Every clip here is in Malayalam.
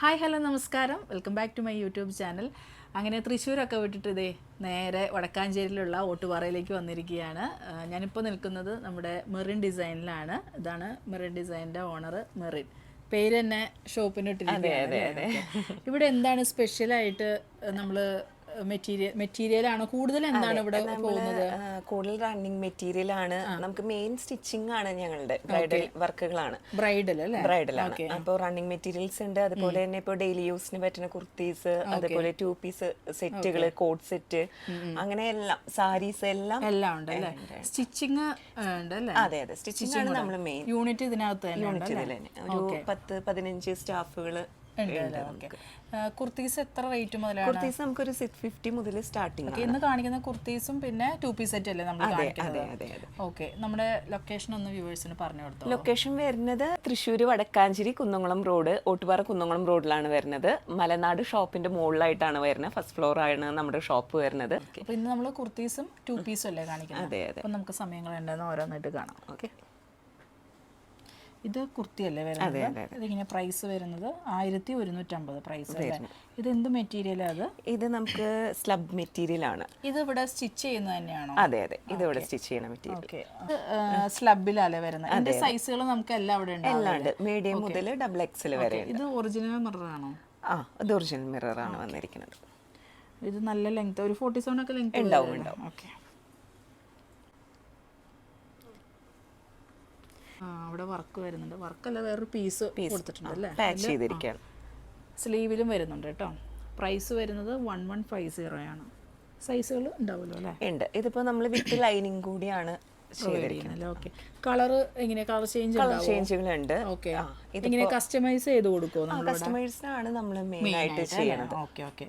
ഹായ് ഹലോ നമസ്കാരം. Welcome back to my YouTube channel. അങ്ങനെ തൃശ്ശൂരൊക്കെ വിട്ടിട്ട് ഇതേ നേരെ വടക്കാഞ്ചേരിയിലുള്ള ഓട്ടുപാറയിലേക്ക് വന്നിരിക്കുകയാണ്. ഞാനിപ്പോൾ നിൽക്കുന്നത് നമ്മുടെ മെറിൻ ഡിസൈനിലാണ്. ഇതാണ് മെറിൻ ഡിസൈനിന്റെ ഓണർ മെറിൻ. പേര് തന്നെ ഷോപ്പിന് ഇട്ടിരിക്കുകയാണ് ഇവിടെ എന്താണ് സ്പെഷ്യലായിട്ട് നമ്മൾ മെറ്റീരിയൽ മെറ്റീരിയലാണോ കൂടുതൽ എന്താണ് ഇവിടെ പോകുന്നത്? കൂടുതൽ റണ്ണിങ് മെറ്റീരിയൽ ആണ്. നമുക്ക് മെയിൻ സ്റ്റിച്ചിങ് ആണ് ഞങ്ങളുടെ ബ്രൈഡൽ വർക്കുകളാണ് ബ്രൈഡൽ അല്ലേ? ബ്രൈഡൽ ആണ്. അപ്പോൾ റണ്ണിങ് മെറ്റീരിയൽസ് ഉണ്ട്. അതുപോലെ തന്നെ ഇപ്പോൾ ഡെയിലി യൂസിന് പറ്റുന്ന കുർത്തീസ് അതുപോലെ ടു പീസ് സെറ്റുകൾ കോട്ട് സെറ്റ് അങ്ങനെ എല്ലാം സാരീസ് എല്ലാം എല്ലാം ഉണ്ട് അല്ലേ? സ്റ്റിച്ചിങ് അതെ അതെ. സ്റ്റിച്ചിങ് ആണ് നമ്മൾ മെയിൻ യൂണിറ്റ് ഇതിനകത്ത് യൂണിറ്റ്? ഇതിൽ തന്നെ. ഒരു പത്ത് പതിനഞ്ച് സ്റ്റാഫുകൾ കുർത്തീസ് എത്ര റേറ്റ് മുതലാണ്? കുർത്തീസ് നമുക്കൊരു സിക്സ് ഫിഫ്റ്റി മുതൽ സ്റ്റാർട്ടിംഗ് ഇന്ന് കാണിക്കുന്ന കുർത്തീസും പിന്നെ ടു പീസ് സെറ്റ് അല്ലേ നമ്മൾ കാണിക്കുന്നത്? ഓക്കെ നമ്മുടെ ലൊക്കേഷൻ ഒന്ന് വ്യൂവേഴ്സിന് പറഞ്ഞു കൊടുത്തു? ലൊക്കേഷൻ വരുന്നത് തൃശ്ശൂർ വടക്കാഞ്ചേരി കുന്നംകുളം റോഡ് ഓട്ടുപാറ കുന്നംകുളം റോഡിലാണ് വരുന്നത്. മലനാട് ഷോപ്പിന്റെ മുകളിലായിട്ടാണ് വരുന്നത്. ഫസ്റ്റ് ഫ്ലോർ ആണ് നമ്മുടെ ഷോപ്പ് വരുന്നത്. അപ്പൊ ഇന്ന് നമ്മൾ കുർത്തീസും ടു പീസും അല്ലേ കാണിക്കുന്നത്? അതെ അതെ. നമുക്ക് സമയങ്ങൾ ഉണ്ടെന്ന് ഓരോന്നായിട്ട് കാണാം. ഓക്കെ. ഇത് കുർത്തിയല്ലേ വരുന്നത്? ഇതിങ്ങനെ പ്രൈസ് വരുന്നത് ആയിരത്തി ഒരുന്നൂറ്റമ്പത് പ്രൈസ് ഇത് എന്ത് മെറ്റീരിയൽ അത്? ഇത് നമുക്ക് സ്ലബ് മെറ്റീരിയൽ ആണ്. ഇത് ഇവിടെ സ്റ്റിച്ച് ചെയ്യുന്നത് തന്നെയാണോ? അതെ അതെ. ഇത് ഇവിടെ സ്റ്റിച്ച് ചെയ്യുന്ന മെറ്റീരിയൽ സ്ലബിലല്ലേ വരുന്നത്? അതിന്റെ സൈസുകൾ നമുക്ക് എല്ലാം അവിടെ എല്ലാം ഉണ്ട്. മീഡിയം മുതൽ ഡബിൾ എക്സൽ വരെ ഇത് ഒറിജിനൽ മിറർ ആണോ? ആ ഇത് ഒറിജിനൽ മിറർ ആണ് വന്നിരിക്കുന്നത്. ഇത് നല്ല ലെങ്ത് ഒരു ഫോർട്ടി സെവൻ ഒക്കെ ലെങ്ത് ഉണ്ടാവും, ഉണ്ടാവും. ഓക്കെ അവിടെ വർക്ക് വരുന്നുണ്ട്. വർക്കല്ല വേറൊരു പീസ് കൊടുത്തിട്ടുണ്ട് അല്ലേ? പാച്ച് ചെയ്തിരിക്കുകയാണ്. സ്ലീവിലും വരുന്നുണ്ട് കേട്ടോ. പ്രൈസ് വരുന്നത് വൺ വൺ ഫൈവ് സീറോ ആണ്. സൈസുകൾ ഉണ്ടാവുമല്ലോ അല്ലേ? ഉണ്ട്. ഇതിപ്പോ നമ്മൾ വിത്ത് ലൈനിങ് കൂടിയാണ് ഓക്കെ കളർ എങ്ങനെ? കളർ ചേഞ്ച് കളർ ചേഞ്ചുകളുണ്ട് ഓക്കെ ഇങ്ങനെ കസ്റ്റമൈസ് ചെയ്ത് കൊടുക്കുമോ കസ്റ്റമൈസിനാണ് നമ്മൾ മെയിൻ ആയിട്ട് ചെയ്യണത്. ഓക്കെ ഓക്കെ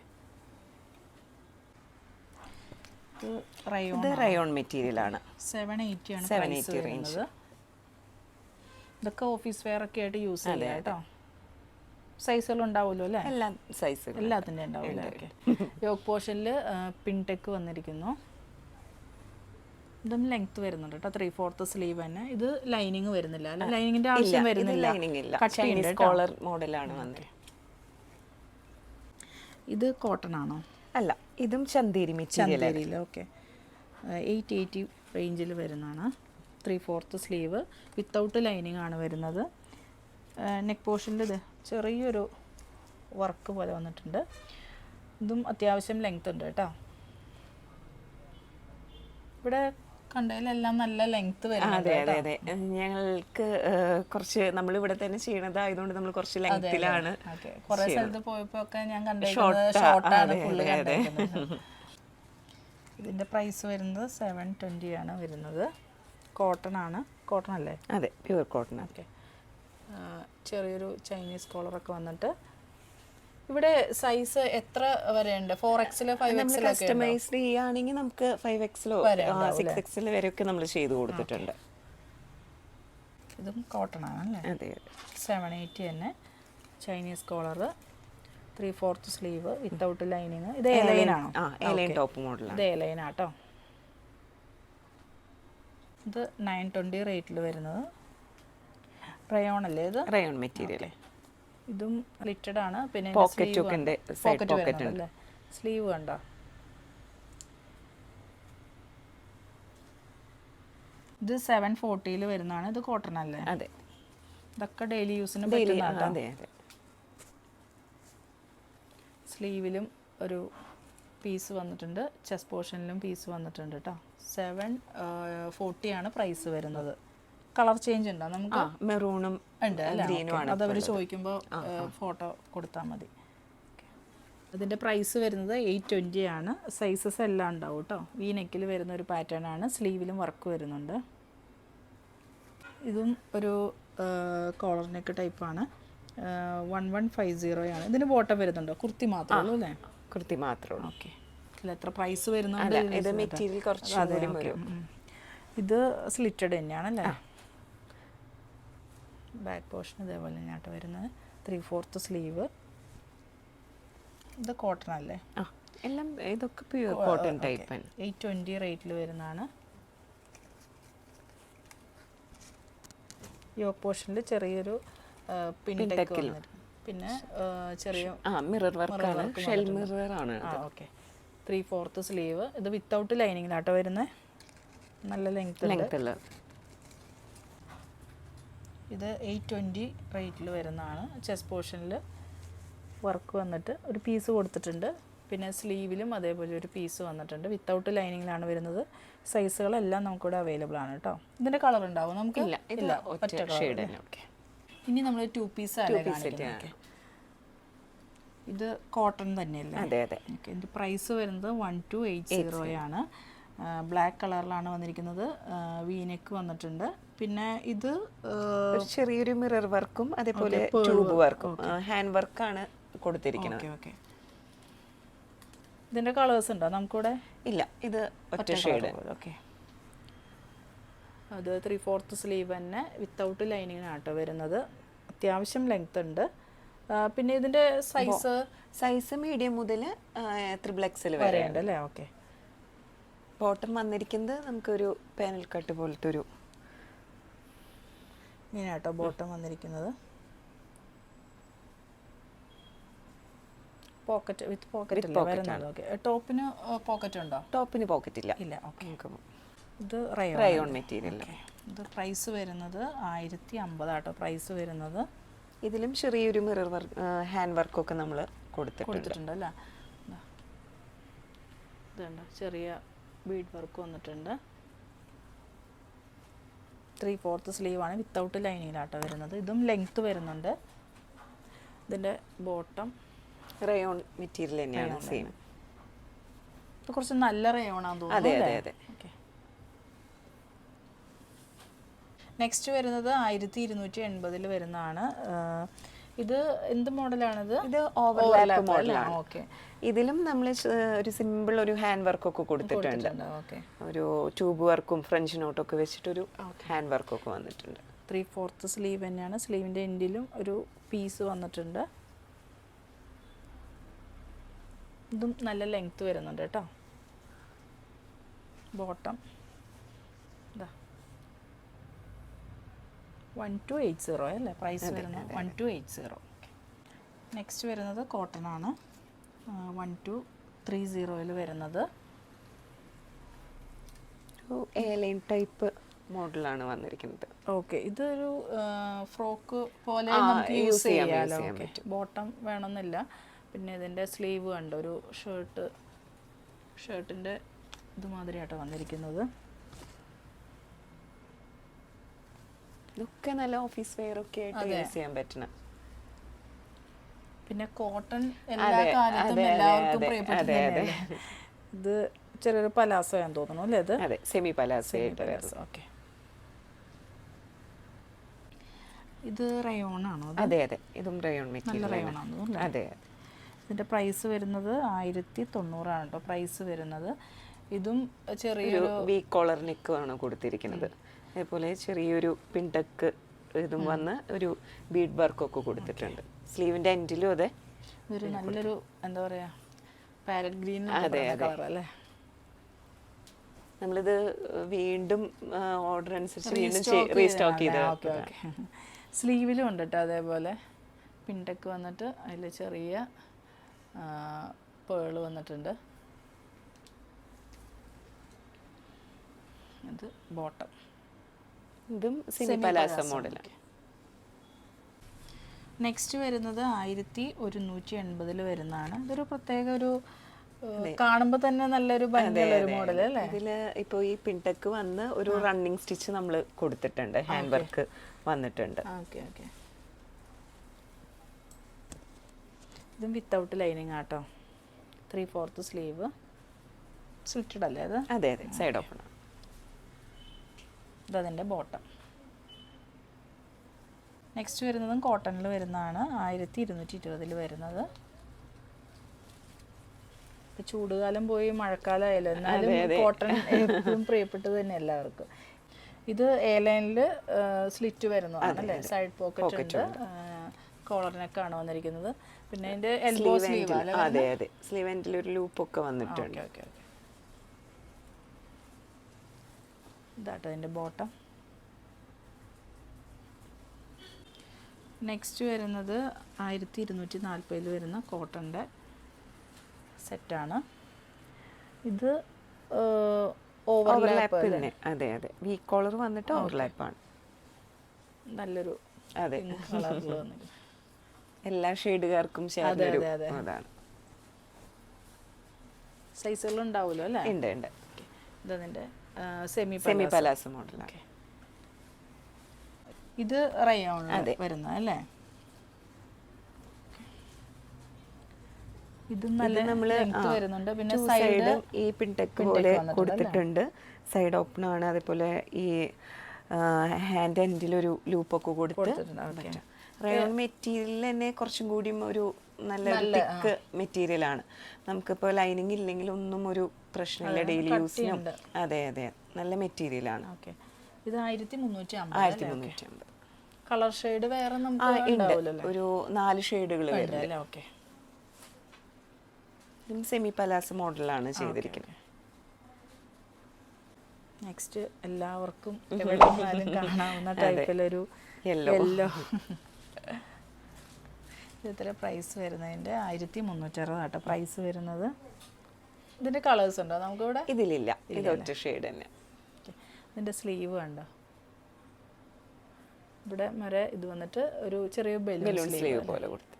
റയോൺ ഇത് റയോൺ മെറ്റീരിയൽ ആണ്. സെവൻ എയ്റ്റി ആണ് 780 പ്രൈസ് വരുന്നത്. ഇതൊക്കെ ഓഫീസ് വെയർ ഒക്കെ ആയിട്ട് യൂസ് ചെയ്യാം കേട്ടോ. സൈസുകൾ ഉണ്ടാവുമല്ലോ അല്ലേ? എല്ലാ സൈസ് എല്ലാത്തിന്റെ ഉണ്ടാവില്ല ഓക്കെ യോഗ് പോർഷനിൽ പിൻടെക്ക് വന്നിരിക്കുന്നു. ഇതും ലെങ്ത് വരുന്നുണ്ട് കേട്ടോ. ത്രീ ഫോർത്ത് സ്ലീവ് തന്നെ. ഇത് ലൈനിങ് വരുന്നില്ല അല്ലെ? ലൈനിങ്ങിന്റെ ആവശ്യം വരുന്നില്ല. കോളർ മോഡലാണ് വന്നത്. ഇത് കോട്ടൺ ആണോ? അല്ല ഇതും ചന്തേരി ചന്തേരിയിൽ ഓക്കെ എയ്റ്റ് എയ്റ്റി റേഞ്ചിൽ വരുന്നതാണ്. Three fourth sleeve without lining ആണ് വരുന്നത്. നെക്ക് പോർഷനിൽ ഇത് ചെറിയൊരു വർക്ക് പോലെ വന്നിട്ടുണ്ട്. ഇതും അത്യാവശ്യം ലെങ്ത് ഉണ്ട് കേട്ടോ. ഇവിടെ കണ്ടതിലെല്ലാം നല്ല ലെങ്ത് അതെ അതെ അതെ. ഞങ്ങൾക്ക് കുറച്ച് നമ്മൾ ഇവിടെ തന്നെ ചെയ്യണത് ആയതുകൊണ്ട് നമ്മൾ കുറച്ച് ലെങ്ത്തിലാണ് കുറെ സ്ഥലത്ത് പോയപ്പോ ഒക്കെ ഞാൻ കണ്ടേക്കുന്നത് ഷോർട്ടാണ് ഫുള്ള് കണ്ടേക്കുന്നത് ഇതിന്റെ പ്രൈസ് വരുന്നത് സെവൻ ട്വന്റി ആണ് വരുന്നത്. കോട്ടൺ ആണ്. കോട്ടൺ അല്ലേ? അതെ പ്യുവർ കോട്ടൺ ഓക്കെ ചെറിയൊരു ചൈനീസ് കോളറൊക്കെ വന്നിട്ട് ഇവിടെ സൈസ് എത്ര വരെ ഉണ്ട്? ഫോർ എക്സിലോ ഫൈവ് എക്സിലോ എക്സിൽ കസ്റ്റമൈസ് ചെയ്യുകയാണെങ്കിൽ നമുക്ക് ഫൈവ് എക്സിലോ സിക്സ് എക്സിൽ വരെയൊക്കെ നമ്മൾ ചെയ്തു കൊടുത്തിട്ടുണ്ട്. ഇതും കോട്ടൺ ആണ് അല്ലേ? അതെ സെവൻ എയ്റ്റി തന്നെ. Chinese collar three fourth sleeve without lining ഇത് എ ലൈൻ ആണോ? എലൈൻ ടോപ്പ് മോഡലാണ് ഇത് എ ലൈൻ ആട്ടോ. ഇത് നയൻ ട്വന്റി റേറ്റിൽ വരുന്നത്. റയോൺ അല്ലേ ഇത്? റയോൺ മെറ്റീരിയൽ ഇതും ലിറ്റഡ് ആണ്. പിന്നെ പോക്കറ്റ് ഉണ്ട്, പോക്കറ്റ് ഉണ്ട്. സ്ലീവ് കണ്ടോ ഇത് സെവൻ ഫോർട്ടിയിൽ വരുന്നതാണ്. ഇത് കോട്ടൺ അല്ലേ? അതെ. ഇതൊക്കെ ഡെയിലി യൂസിന് പറ്റുന്നതാണ് സ്ലീവിലും ഒരു പീസ് വന്നിട്ടുണ്ട്. ചെസ്റ്റ് പോർഷനിലും പീസ് വന്നിട്ടുണ്ട് കേട്ടോ സെവൻ ഫോർട്ടിയാണ് പ്രൈസ് വരുന്നത്. കളർ ചേഞ്ച് ഉണ്ടോ? നമുക്ക് മെറൂണും ഉണ്ട് അത് അവർ ചോദിക്കുമ്പോൾ ഫോട്ടോ കൊടുത്താൽ മതി. അതിന്റെ പ്രൈസ് വരുന്നത് എയ്റ്റ് ട്വന്റി ആണ്. സൈസസ് എല്ലാം ഉണ്ടാവും കേട്ടോ വി നെക്കിൽ വരുന്ന ഒരു പാറ്റേൺ ആണ്. സ്ലീവിലും വർക്ക് വരുന്നുണ്ട്. ഇതും ഒരു കോളർ നെക്ക് ടൈപ്പാണ് വൺ വൺ ഫൈവ് സീറോ ആണ് ഇതിന് ബോട്ടം വരുന്നുണ്ടോ? കുർത്തി മാത്രമേ ഉള്ളൂ അല്ലേ? കുർത്തി മാത്രമേ ഉള്ളൂ. ഓക്കെ അല്ല എത്ര പ്രൈസ് വരുന്നുണ്ട് ഇത് മെറ്റീരിയൽ കുറച്ച് വരും. ഇത് സ്ലിറ്റഡ് തന്നെയാണല്ലേ? ബാക്ക് പോർഷൻ ഇതേപോലെ തന്നെയാട്ടോ വരുന്നത്. ത്രീ ഫോർത്ത് സ്ലീവ് ഇത് കോട്ടൺ അല്ലേ? എല്ലാം ഇതൊക്കെ pure cotton type eight twenty റേറ്റിൽ വരുന്നതാണ്. യോക്ക് പോർഷനിൽ ചെറിയൊരു പിന്നെ ചെറിയ മിറർ വർക്കാണ് ഷെൽ മിറർ ആണ്. ഓക്കെ ത്രീ ഫോർത്ത് സ്ലീവ് ഇത് വിത്തൗട്ട് ലൈനിങ്ങിലാട്ടോ വരുന്നത് നല്ല ലെങ്ത് ലെങ്ത് ഉള്ള ഇത് എയ്റ്റ് ട്വന്റി റേറ്റിൽ വരുന്നതാണ്. ചെസ് പോർഷനിൽ വർക്ക് വന്നിട്ട് ഒരു പീസ് കൊടുത്തിട്ടുണ്ട്. പിന്നെ സ്ലീവിലും അതേപോലെ ഒരു പീസ് വന്നിട്ടുണ്ട്. വിത്തൗട്ട് ലൈനിങ്ങിലാണ് വരുന്നത്. സൈസുകളെല്ലാം നമുക്കിവിടെ അവൈലബിൾ ആണ് കേട്ടോ ഇതിന്റെ കളർ ഉണ്ടാവും നമുക്ക്? ഇല്ല ഇല്ല ഒറ്റ ഷെയ്ഡ് ഓക്കെ ഇനി നമ്മൾ ടു പീസ് ആണ്. ഇത് കോട്ടൺ തന്നെയല്ലേ? അതെ അതെ. ഇതിന്റെ പ്രൈസ് വരുന്നത് വൺ ടു എയ്റ്റ് സീറോയാണ് ബ്ലാക്ക് കളറിലാണ് വന്നിരിക്കുന്നത്. വീനെക്ക് വന്നിട്ടുണ്ട്. പിന്നെ ഇത് ചെറിയൊരു മിറർ വർക്കും അതേപോലെ ട്യൂബ് വർക്കും ഹാൻഡ് വർക്കാണ് കൊടുത്തിരിക്കുന്നത്. ഓക്കെ ഓക്കെ ഇതിന്റെ കളേഴ്സ് ഉണ്ടോ? നമുക്കിവിടെ ഇല്ല ഇത് ഒറ്റ ഷെയ്ഡ് ഓക്കെ അത് ത്രീ ഫോർത്ത് സ്ലീവ് തന്നെ വിത്തൗട്ട് ലൈനിങ്ങിനാട്ടോ വരുന്നത്. അത്യാവശ്യം ലെങ്ത് ഉണ്ട്. പിന്നെ ഇതിന്റെ സൈസ് സൈസ് മീഡിയം മുതൽ ത്രിബിൾ എക്സൽ വരെ വരെയുണ്ട് അല്ലേ ഓക്കെ ബോട്ടം വന്നിരിക്കുന്നത് നമുക്കൊരു പാനൽ കട്ട് പോലത്തെ ഒരു മീനാട്ടോ ബോട്ടം വന്നിരിക്കുന്നത് പോക്കറ്റ് വിത്ത് പോക്കറ്റ് വരുന്നത്. ഓക്കെ ടോപ്പിന് പോക്കറ്റ് ഉണ്ടോ? ടോപ്പിന് പോക്കറ്റ് ഇല്ല. ഇല്ല. ഓക്കെ ഇത് റയോൺ മെറ്റീരിയൽ ഇത് പ്രൈസ് വരുന്നത് ആയിരത്തി അമ്പതാട്ടോ. പ്രൈസ് വരുന്നത് ഇതിലും ചെറിയൊരു മിറർ വർക്ക് ഹാൻഡ് വർക്കൊക്കെ നമ്മൾ കൊടുത്തിട്ടുണ്ട്. അല്ലേ. ഇതുണ്ട് ചെറിയ ബീഡ് വർക്ക് വന്നിട്ടുണ്ട്. ത്രീ ഫോർത്ത് സ്ലീവാണ് വിത്തൗട്ട് ലൈനിങ്ങിലാട്ടോ വരുന്നത്. ഇതും ലെങ്ത്ത് വരുന്നുണ്ട്. ഇതിന്റെ ബോട്ടം റയോൺ മെറ്റീരിയൽ തന്നെയാണ് സെയിം കുറച്ച് നല്ല റയോണാന്ന് അതെ തോന്നുന്നു അതെ അതെ ഓക്കെ നെക്സ്റ്റ് വരുന്നത് ആയിരത്തി ഇരുന്നൂറ്റി എൺപതിൽ വരുന്നതാണ് ഇത് എന്ത് മോഡലാണിത്? ഇത് ഓവർലാപ്പ് മോഡലാണ്. ഓക്കെ ഇതിലും നമ്മൾ ഒരു സിമ്പിൾ ഒരു ഹാൻഡ് വർക്ക് ഒക്കെ കൊടുത്തിട്ടുണ്ട്. ഒരു ട്യൂബ് വർക്കും ഫ്രഞ്ച് നോട്ടൊക്കെ വെച്ചിട്ടൊരു ഹാൻഡ് വർക്ക് ഒക്കെ വന്നിട്ടുണ്ട്. ത്രീ ഫോർത്ത് സ്ലീവ് തന്നെയാണ്. സ്ലീവിന്റെ എൻഡിലും ഒരു പീസ് വന്നിട്ടുണ്ട്. ഇതും നല്ല ലെങ്ത് വരുന്നുണ്ട് കേട്ടോ. ബോട്ടം ഇതാ വൺ ടു എയ്റ്റ് സീറോ അല്ലേ? പ്രൈസ് വരുന്നത് one two eight zero next വരുന്നത് കോട്ടൺ ആണ്. വൺ ടു ത്രീ സീറോയിൽ വരുന്നത്. എയർലൈൻ ടൈപ്പ് മോഡലാണ് വന്നിരിക്കുന്നത്. ഓക്കെ ഇതൊരു ഫ്രോക്ക് പോലെ നമുക്ക് യൂസ് ചെയ്യാമല്ലോ ബോട്ടം വേണമെന്നില്ല. പിന്നെ ഇതിന്റെ സ്ലീവ് കണ്ട്? ഒരു ഷർട്ട് ഷർട്ടിന്റെ ഇതുമാതിരിയാട്ടോ വന്നിരിക്കുന്നത്. ഇതൊക്കെ നല്ല ഓഫീസ് വെയർ ഒക്കെ ആയിട്ട് യൂസ് ചെയ്യാൻ പറ്റണ. പിന്നെ കോട്ടൺ എല്ലാ കാലത്തും എല്ലാവർക്കും അതെ, പ്രിയപ്പെട്ടത് അതെ, അതെ. തന്നെയല്ലേ? ഇത് ചെറിയൊരു പലാസയാന്ന് തോന്നുന്നു അല്ലേ ഇത്? അതെ സെമി പലാസ പലാസ ഓക്കെ ഇത് റയോൺ ആണോ അതെ അതെ. ഇതും റയോൺ നല്ല റയോൺ ആണോ. അതെ ഇതിന്റെ പ്രൈസ് വരുന്നത് ആയിരത്തി തൊണ്ണൂറാണ് കേട്ടോ. പ്രൈസ് വരുന്നത്. ഇതും ചെറിയൊരു വി കോളർ നെക്ക് ആണ് കൊടുത്തിരിക്കുന്നത്. അതേപോലെ ചെറിയൊരു പിണ്ടക്ക് ഇതും വന്ന് ഒരു ബീഡ് വർക്കൊക്കെ കൊടുത്തിട്ടുണ്ട്. സ്ലീവിന്റെ എൻഡിലും അതെ. ഒരു നല്ലൊരു എന്താ പറയാ പാരറ്റ് ഗ്രീൻ അതെ, അതെ. നമ്മളിത് വീണ്ടും ഓർഡർ അനുസരിച്ച് വീണ്ടും റീസ്റ്റോക്ക് ചെയ്ത് സ്ലീവിലും ഉണ്ട് കേട്ടോ അതേപോലെ. പിണ്ടക്ക് വന്നിട്ട് അതിൽ ചെറിയ പേൾ വന്നിട്ടുണ്ട്. ഇത് ബോട്ടം ഇതും സെമി പലാസ മോഡലാണ് നെക്സ്റ്റ് വരുന്നത് ആയിരത്തി ഒരുന്നൂറ്റി എൺപതിൽ വരുന്നതാണ്. ഇതൊരു പ്രത്യേക ഒരു കാണുമ്പോൾ തന്നെ നല്ലൊരു മോഡൽ അല്ലേ? ഇതിൽ ഇപ്പോൾ ഈ പിൻടെക്ക് വന്ന് ഒരു റണ്ണിങ് സ്റ്റിച്ച് നമ്മൾ കൊടുത്തിട്ടുണ്ട്. ഹാൻഡ് വർക്ക് വന്നിട്ടുണ്ട്. ഓക്കെ ഓക്കെ ഇതും വിത്തൗട്ട് ലൈനിങ് ആട്ടോ. ത്രീ ഫോർത്ത് സ്ലീവ് സ്ലിറ്റഡ് അല്ലേ അത്? അതെ അതെ. സൈഡ് ഓപ്പൺ ഇതതിന്റെ ബോട്ടം നെക്സ്റ്റ് വരുന്നതും കോട്ടണിൽ വരുന്നതാണ്. ആയിരത്തി ഇരുന്നൂറ്റി ഇരുപതിൽ വരുന്നത്. ഇപ്പം ചൂടുകാലം പോയി മഴക്കാലമായാലും എന്നാലും കോട്ടൺ എപ്പോഴും പ്രിയപ്പെട്ടത് തന്നെ എല്ലാവർക്കും. ഇത് എ ലൈനിൽ സ്ലിറ്റ് വരുന്നതാണ് അല്ലേ? സൈഡ് പോക്കറ്റ് ഉണ്ട്. കോളറിനൊക്കെയാണ് വന്നിരിക്കുന്നത്. പിന്നെ അതിന്റെ എൽബോ സ്ലീവ് അല്ലേ അതെ അതെ. സ്ലീവ് എൻഡിൽ ഒരു ലൂപ്പ് ഒക്കെ വന്നിട്ടുണ്ട്. ഓക്കെ ഓക്കെ ഓക്കെ ഇതാട്ടോ അതിന്റെ ബോട്ടം നെക്സ്റ്റ് വരുന്നത് ആയിരത്തി ഇരുന്നൂറ്റി നാൽപ്പതിൽ വരുന്ന കോട്ടന്റെ സെറ്റാണ് ഇത് ഓവർലാപ്പ് തന്നെ അതെ അതെ. വി കോളർ വന്നിട്ട് ഓവർലാപ്പാണ് നല്ലൊരു അതെ. എല്ലാ ഷെയ്ഡുകാർക്കും. അതാണ്. സൈസുകൾ ഉണ്ടാവുമല്ലോ അല്ലേ? ഉണ്ട് ഉണ്ട്. ഇതതിന്റെ സെമി സെമി പലാസോ മോഡലാണ് ഇത് റയോൺ വരുന്ന അല്ലേ? ഇതും നല്ല ലെങ്ത് വരുന്നുണ്ട്. പിന്നെ സൈഡ് ഈ പിൻടെക് പോലെ കൊടുത്തിട്ടുണ്ട്. സൈഡ് ഓപ്പൺ ആണ്. അതേപോലെ ഈ ഹാൻഡ് എൻഡിലൊരു ലൂപ്പൊക്കെ കൊടുത്ത്. റയോൺ മെറ്റീരിയൽ തന്നെ കുറച്ചും കൂടിയും ഒരു നല്ല തിക്ക് മെറ്റീരിയൽ ആണ്. നമുക്കിപ്പോൾ ലൈനിങ് ഇല്ലെങ്കിൽ ഒന്നും ഒരു പ്രശ്നമില്ല ഡെയിലി യൂസിനും അതെ അതെ. നല്ല മെറ്റീരിയൽ ആണ് ഓക്കെ. ഇത് ആയിരത്തി മുന്നൂറ്റി ആയിരത്തി മുന്നൂറ്റി അമ്പത് കളർ ഷെയ്ഡ് വേറെ നമുക്ക് ഒരു നാല് ഷെയ്ഡുകൾ വരുന്നത് സെമി പലാസ് മോഡലാണ് ചെയ്തിരിക്കുന്നത്. നെക്സ്റ്റ് എല്ലാവർക്കും കാണാവുന്ന ടൈപ്പിലൊരു Yellow. യെല്ലോ ഇത്ര പ്രൈസ് വരുന്നതിന്റെ ആയിരത്തി മുന്നൂറ്ററുപതാട്ടോ പ്രൈസ് വരുന്നത് ഇതിന്റെ കളേഴ്സ് ഉണ്ടോ? നമുക്ക് ഇവിടെ ഇതിലില്ല. ഇത് ഒറ്റ ഷെയ്ഡ് തന്നെ. ഇതിന്റെ സ്ലീവ് കണ്ടോ? ഇവിടെ വരെ ഇത് വന്നിട്ട് ഒരു ചെറിയ ബലൂൺ സ്ലീവ് പോലെ കൊടുത്തു.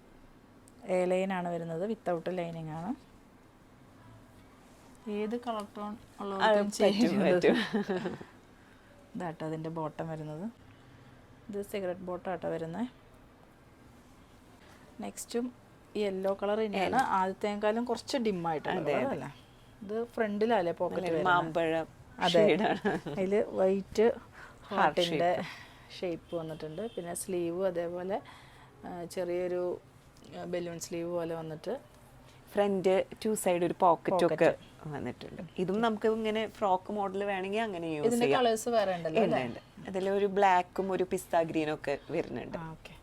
എ ലൈൻ ആണ് വരുന്നത്. വിത്തൗട്ട് ലൈനിങ് ആണ്. ഏത് കളർ ടോൺ ഇതാട്ടോ അതിന്റെ ബോട്ടം വരുന്നത്. ഇത് സിഗരറ്റ് ബോട്ടം ആട്ടോ വരുന്നത് നെക്സ്റ്റും യെല്ലോ കളർ തന്നെയാണ്. ആദ്യത്തേക്കാളും കുറച്ച് ഡിമ്മായിട്ടാണ് അല്ലേ? ഇത് ഫ്രണ്ടിലല്ലേ പോക്കറ്റ് മാമ്പഴം അതെ. അതിൽ അതിൽ വൈറ്റ് ഹാർട്ടിന്റെ ഷേപ്പ് വന്നിട്ടുണ്ട്. പിന്നെ സ്ലീവ് അതേപോലെ ചെറിയൊരു ബലൂൺ സ്ലീവ് പോലെ വന്നിട്ട് ഫ്രണ്ട് ടു സൈഡ് ഒരു പോക്കറ്റ് ഒക്കെ വന്നിട്ടുണ്ട്. ഇതും നമുക്ക് ഇങ്ങനെ ഫ്രോക്ക് മോഡൽ വേണമെങ്കിൽ അങ്ങനെ യൂസ് കളേഴ്സ് വേറെ ഉണ്ടല്ലോ ഒരു ബ്ലാക്കും ഒരു പിസ്ത ഗ്രീനും ഒക്കെ വരുന്നുണ്ട്. ഓക്കെ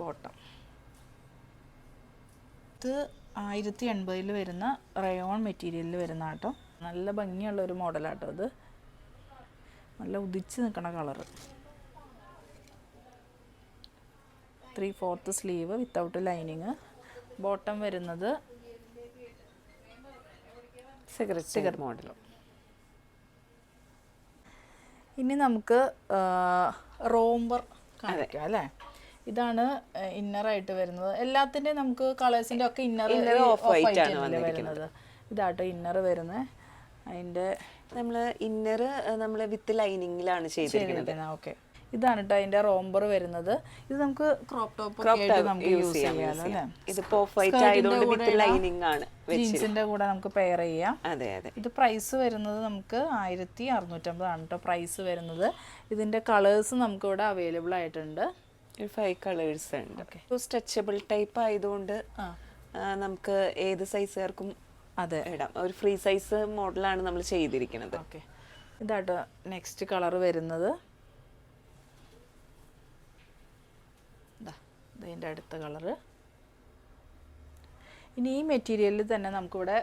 ബോട്ടം ഇത് ആയിരത്തി എൺപതിൽ വരുന്ന റയോൺ മെറ്റീരിയലിൽ വരുന്ന ആട്ടോ. നല്ല ഭംഗിയുള്ള ഒരു മോഡലാട്ടോ അത്. നല്ല ഉദിച്ച് നിൽക്കണ colour. Three fourth sleeve without lining bottom വരുന്നത് സിഗരറ്റ് സിഗർ മോഡൽ ഇനി നമുക്ക് റോംബർ കാണിക്കാം അല്ലേ? ഇതാണ് ഇന്നർ ആയിട്ട് വരുന്നത്. എല്ലാത്തിന്റെയും നമുക്ക് കളേഴ്സിന്റെ ഒക്കെ ഇന്നർ ഓഫ് വൈറ്റ് ആണ് വരുന്നത്. ഇതാട്ടോ ഇന്നർ വരുന്നത് അതിന്റെ നമ്മൾ ഇന്നർ നമ്മൾ വിത്ത് ലൈനിങ്ങിലാണ് ചെയ്തിരിക്കുന്നത്. ഓക്കെ. ഇതാണ് കേട്ടോ അതിന്റെ റോംബർ വരുന്നത്. ഇത് നമുക്ക് ക്രോപ്പ് ടോപ്പ് ആയിട്ട് നമുക്ക് യൂസ് ചെയ്യാം. ഇതിപ്പോ ആയതുകൊണ്ട് lining ആണ് ജീൻസിന്റെ കൂടെ നമുക്ക് പെയർ ചെയ്യാം. അതെ അതെ. ഇത് പ്രൈസ് വരുന്നത് നമുക്ക് ആയിരത്തി അറുന്നൂറ്റമ്പതാണ് കേട്ടോ പ്രൈസ് വരുന്നത്. ഇതിന്റെ കളേഴ്സ് നമുക്ക് ഇവിടെ അവൈലബിൾ ആയിട്ടുണ്ട്. ഒരു ഫൈവ് കളേഴ്സ് ഉണ്ട്. സ്ട്രെച്ചബിൾ ടൈപ്പ് ആയതുകൊണ്ട് നമുക്ക് ഏത് സൈസുകാർക്കും അതെ. ഇടാം. ഒരു ഫ്രീ സൈസ് മോഡലാണ് നമ്മൾ ചെയ്തിരിക്കുന്നത്. ഓക്കെ ഇതാട്ടോ നെക്സ്റ്റ് കളർ വരുന്നത്. ഇതാ ഇതിന്റെ അടുത്ത കളറ് ഇനി ഈ മെറ്റീരിയലിൽ തന്നെ നമുക്കിവിടെ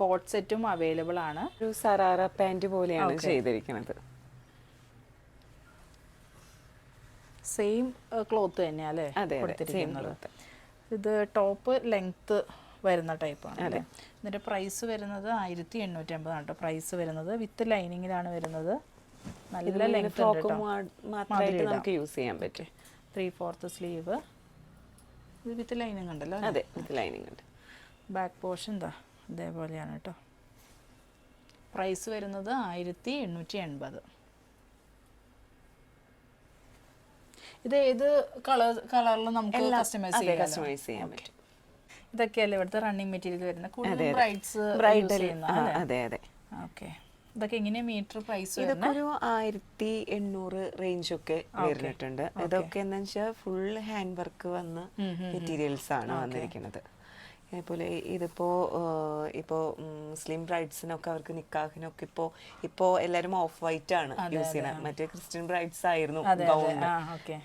കോട്ട് സെറ്റും അവൈലബിൾ ആണ്. ഒരു സറാറ പാന്റ് പോലെയാണ് ചെയ്തിരിക്കുന്നത്. സെയിം ക്ലോത്ത് തന്നെയാണ് അല്ലേ കൊടുത്തിരിക്കുന്നത്. ഇത് ടോപ്പ് ലെങ്ത് വരുന്ന ടൈപ്പാണ് അല്ലേ? ഇതിന്റെ പ്രൈസ് വരുന്നത് ആയിരത്തി എണ്ണൂറ്റി അമ്പതാണ് കേട്ടോ. പ്രൈസ് വരുന്നത് വിത്ത് ലൈനിങ്ങിലാണ് വരുന്നത്. നല്ല ലെങ്ത് നമുക്ക് യൂസ് ചെയ്യാൻ പറ്റും. ത്രീ ഫോർത്ത് സ്ലീവ് ഇത് വിത്ത് ലൈനിങ് ഉണ്ടല്ലോ അതെ വിത്ത് ലൈനിങ് ഉണ്ട്. ബാക്ക് പോർഷൻ എന്താ ഇതേപോലെയാണ് കേട്ടോ. പ്രൈസ് വരുന്നത് ആയിരത്തി എണ്ണൂറ്റി എൺപത് ഇത് ഏത് കളർ കളറിലും നമുക്ക് കസ്റ്റമൈസ് ചെയ്യാം കസ്റ്റമൈസ് ചെയ്യാൻ പറ്റും. ഇതൊക്കെയല്ലേ ഇവിടുത്തെ റണ്ണിങ് മെറ്റീരിയൽ വരുന്നത് കൂടുതൽ ബ്രൈഡ്സ് ബ്രൈഡൽ അതെ അതെ. ഓക്കെ ഇതൊക്കെ എങ്ങനെയാ മീറ്റർ പ്രൈസ് ഇതൊക്കെ ഒരു ആയിരത്തി എണ്ണൂറ് റേഞ്ച് ഒക്കെ വരുന്നിട്ടുണ്ട്. ഇതൊക്കെ എന്ന് വെച്ചാൽ ഫുൾ ഹാൻഡ് വർക്ക് വന്ന മെറ്റീരിയൽസ് ആണ് വന്നിരിക്കുന്നത്. അതേപോലെ ഇതിപ്പോ ഇപ്പോൾ ഇപ്പോ മുസ്ലിം ബ്രൈഡ്സിനൊക്കെ അവർക്ക് നിക്കാഹിനൊക്കെ ഇപ്പോ ഇപ്പോ എല്ലാരും ഓഫ് വൈറ്റ് ആണ് യൂസ് ചെയ്യുന്നത് മറ്റേ ക്രിസ്ത്യൻ ബ്രൈഡ്സ് ആയിരുന്നു ഗൗൺ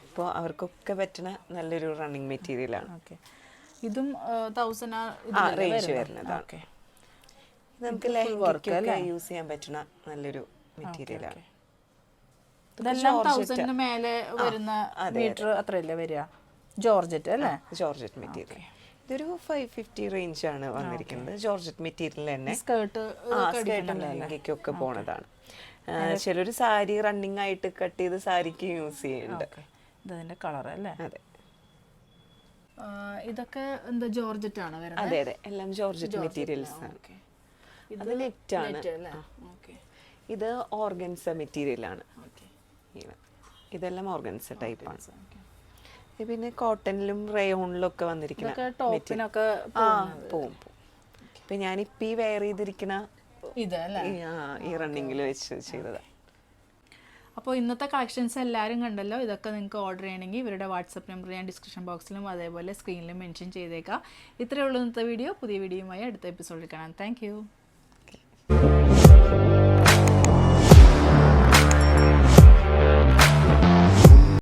ഇപ്പോൾ അവർക്കൊക്കെ പറ്റുന്ന നല്ലൊരു റണ്ണിങ് മെറ്റീരിയൽ ആണ്. ഇതും വരുന്നതാണ്. നമുക്ക് ലെഹങ്കയ്ക്കൊക്കെ യൂസ് ചെയ്യാൻ പറ്റുന്ന നല്ലൊരു മെറ്റീരിയൽ ആണ്. ഇതെല്ലാം തൗസൻഡിന് മേലെ വരുന്ന മീറ്റർ അത്രയല്ലേ വരിക? ജോർജറ്റ് അല്ലേ? ജോർജറ്റ് മെറ്റീരിയൽ ഇതൊരു ഫൈവ് ഫിഫ്റ്റി റേഞ്ച് ആണ് വന്നിരിക്കുന്നത്. ജോർജറ്റ് മെറ്റീരിയൽ തന്നെ. സ്കേർട്ട് സ്കേർട്ടും ലെഹങ്കയ്ക്കൊക്കെ പോണതാണ്. ചിലർ സാരി റണ്ണിങ് ആയിട്ട് കട്ട് ചെയ്ത് സാരിക്ക് യൂസ് ചെയ്യുന്നുണ്ട്. ഇതതിന്റെ കളർ അല്ലേ? അതെ. ഇതൊക്കെ എന്താ ജോർജറ്റ് ആണ് വരുന്നത്? അതെ അതെ. എല്ലാം ജോർജറ്റ് മെറ്റീരിയൽസ് ആണ്. അത് നെറ്റ് ആണ്. അല്ലേ? ഓക്കെ. ഇത് ഓർഗൻസ മെറ്റീരിയൽ ആണ്. ഇതെല്ലാം ഓർഗൻസ ടൈപ്പ് ആണ്. പിന്നെ കോട്ടണിലും റയോണിലും ഒക്കെ വന്നിരിക്കുന്ന ടോപ്പിനൊക്കെ ആ പോവും ഇപ്പൊ ഞാൻ ഇപ്പീ വെയർ ആ, ഈ റണ്ണിങ്ങിൽ വെച്ച് ചെയ്തതാ. അപ്പോൾ ഇന്നത്തെ കളക്ഷൻസ് എല്ലാവരും കണ്ടല്ലോ? ഇതൊക്കെ നിങ്ങൾക്ക് ഓർഡർ ചെയ്യണമെങ്കിൽ ഇവരുടെ വാട്സപ്പ് നമ്പർ ഞാൻ ഡിസ്ക്രിപ്ഷൻ ബോക്സിലും അതേപോലെ സ്ക്രീനിലും മെൻഷൻ ചെയ്തേക്കാം. ഇത്രയേ ഉള്ളൂ ഇന്നത്തെ വീഡിയോ പുതിയ വീഡിയോയുമായി അടുത്ത എപ്പിസോഡിൽ കാണാം. താങ്ക്